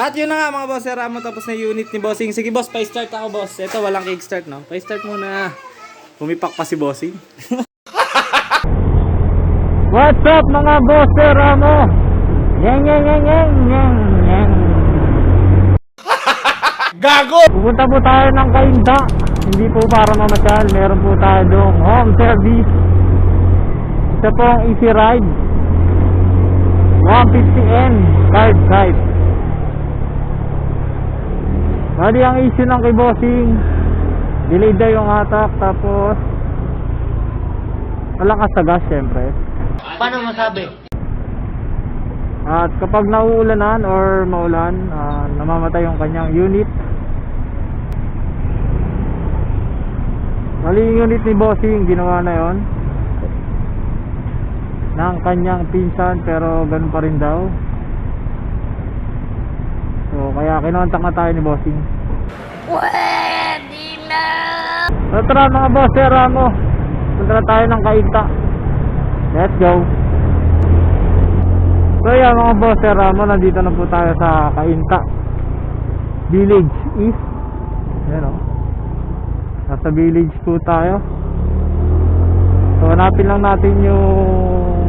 At yun na nga mga boss, sira mo tapos na unit ni Bossing. Sige boss, pa-start ako boss. Ito walang kickstart no. Pa-start muna. Pumipak pa si Bossing. What's up mga bosser amo? Yang yang yang yang yang yang. Gago! Pupunta po tayo ng Kainta. Hindi po para mamasyal. Meron po tayo doong home service. Isa po ang easy ride. 150N card type. Bali ang issue ng kay bossing. Delayed daw yung hatak tapos malakas sa gas syempre. Paano masabi? At kapag nauulanan or maulan, ah, namamatay yung kanyang unit. Mali yung unit ni Bossing, ginawa na yon ng kanyang pinsan pero ganun pa rin daw. So kaya kinontak na tayo ni Bossing. Pwede na! So tara mga bosser mo. Punta na tayo ng kainta. Let's go. So yan mga bosser mo, nandito na po tayo sa kainta. Village East. Yan o. Nasa village po tayo. So hanapin lang natin yung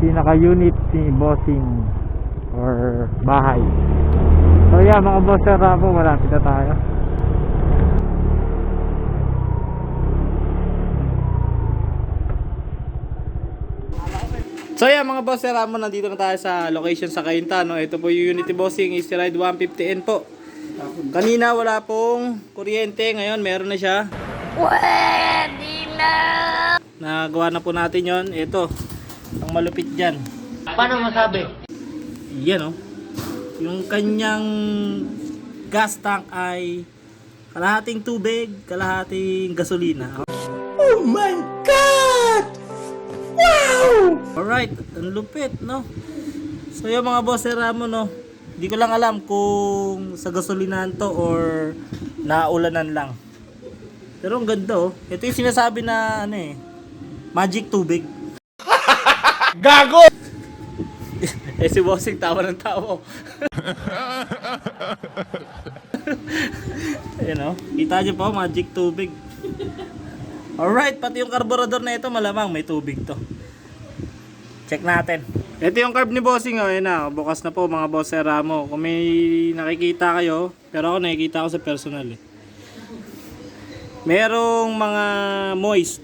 pinaka unit ni bossing bahay. So yan mga bosser mo, malapit na tayo. So yeah mga boss, sira mo nandito na tayo sa location sa Kainta. No? Ito po yung unit ni Bossing, Easy Ride 150N po. Kanina wala pong kuryente, ngayon meron na siya. Pwede na! Nagawa na po natin yon. Ito, ang malupit dyan. Paano masabi? Yan oh. Yung kanyang gas tank ay kalahating tubig, kalahating gasolina. Oh my God! Wow! Alright, ang lupit, no? So yung mga boss mo, no? Hindi ko lang alam kung sa gasolinahan to or naulanan lang. Pero ang ganda, oh. Ito yung sinasabi na, ano eh, magic tubig. Gago! Eh si Bossing tawa ng tawa. Ayan o. Kita nyo po, magic tubig. Alright, pati yung karburador na ito, malamang may tubig to. Check natin. Ito yung carb ni Bossing o. Ayan na, bukas na po mga boss mo. Kung may nakikita kayo, pero ako nakikita ko sa personal eh. Merong mga moist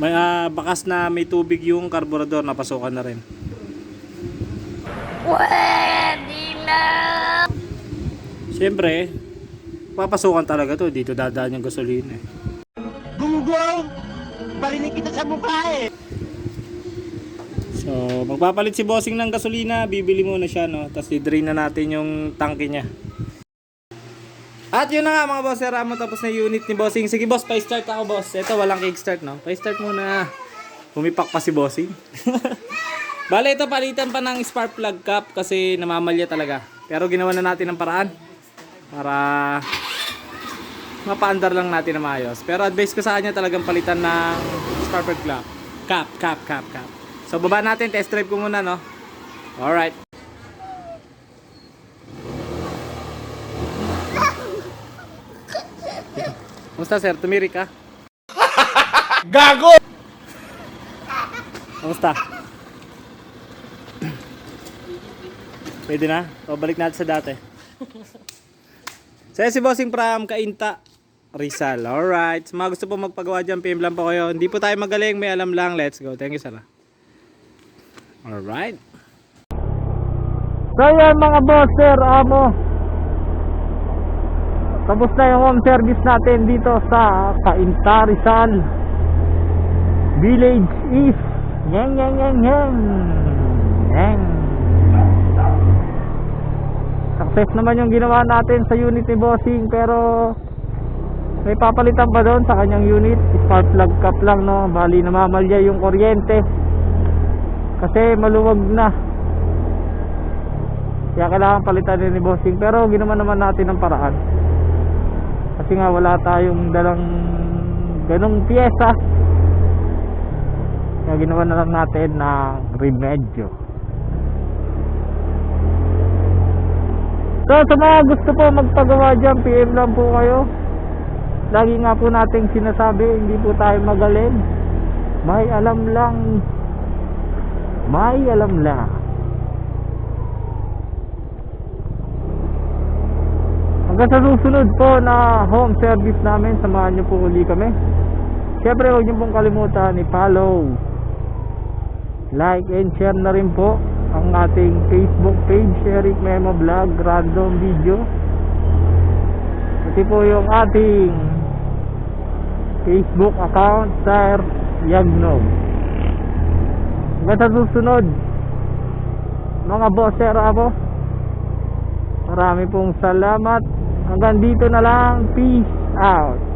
may ah, bakas na may tubig yung karburador napasukan na rin. Pwede na! Siyempre, papasukan talaga to. Dito dadaan yung gasolina eh. Gunggong! Barinig kita sa mukha eh! So, magpapalit si bossing ng gasolina, bibili muna siya, no? Tapos i-drain na natin yung tangke niya. At yun na nga mga boss, mo tapos na unit ni bossing. Sige boss, pa-start ako boss. Ito, walang kickstart, no? Pa-start muna. Pumipak pa si bossing. Bale, ito palitan pa ng spark plug cap kasi namamalya talaga. Pero ginawa na natin ng paraan para mapaandar lang natin na maayos. Pero advice ko sa kanya talagang palitan ng spark plug cap. Cap, cap, cap, cap. So baba natin, test drive ko muna, no? Alright. Kumusta sir? Tumirik ka? Gago! Kumusta? Pwede na? O balik natin sa dati. Saya si Bossing from Kainta, Rizal. Alright. Sa mga gusto po magpagawa dyan, PM lang po kayo. Hindi po tayo magaling, may alam lang. Let's go. Thank you, Sarah. Alright. So yan mga bosser amo. Tapos na yung home service natin dito sa Kainta Rizal Village East. Yang yang yang yang. Yang. Success naman yung ginawa natin sa unit ni Bossing pero may papalitan pa doon sa kanyang unit. Spark plug cap lang no. Bali namamalya yung kuryente. Kasi maluwag na. Kaya kailangan palitan ni Bossing pero ginawa naman natin ng paraan. Kasi nga wala tayong dalang ganong pyesa. Kaya ginawa na lang natin ng remedyo. So sa mga gusto po magpagawa dyan, PM lang po kayo. Lagi nga po nating sinasabi, hindi po tayo magaling. May alam lang. May alam lang. Hanggang sa susunod po na home service namin, samahan niyo po uli kami. Siyempre huwag niyo pong kalimutan i-follow, like and share na rin po ang ating Facebook page, Eric Memo Vlog, Random Video. Pati po yung ating Facebook account, Sir Yagnog. Hanggang sa susunod, mga bosser ako. Marami pong salamat. Hanggang dito na lang. Peace out.